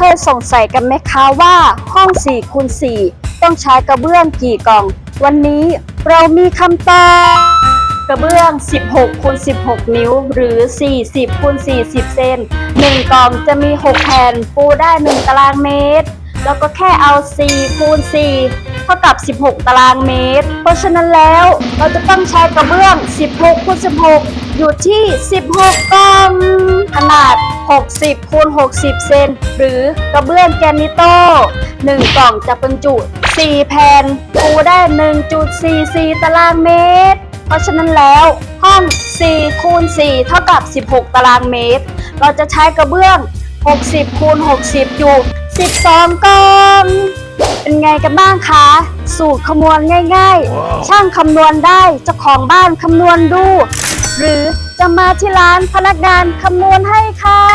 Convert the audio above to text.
เคยสงสัยกันไหมคะว่าห้อง4คูณ4ต้องใช้กระเบื้องกี่กล่อง วันนี้เรามีคำตอบกระเบื้อง 16คูณ16 นิ้ว หรือ 40คูณ40 เซน1กล่องจะมี 6 แผ่นปูได้ 1 ตารางเมตร แล้วก็แค่เอา 4คูณ4เท่ากับ 16 ตารางเมตร เพราะฉะนั้นแล้วเราจะต้องใช้กระเบื้อง 16คูณ16 อยู่ที่ 16 กล่องขนา 60คูณ60 เซนหรือกระเบื้องแกรนิโต้1กล่องจะบรรจุ 4 แผ่นปูได้ 1.44 ตารางเมตร เพราะฉะนั้นแล้วห้อง4คูณ4เท่ากับ 16 ตารางเมตร เราจะใช้กระเบื้อง 60คูณ60 อยู่ 12 กล่อง เป็นไงกันบ้างคะ สูตรคำนวณง่ายๆ ช่างคำนวณได้เจ้าของบ้านคำนวณดู หรือจะมาที่ร้านพนักงานคำนวณให้ค่ะ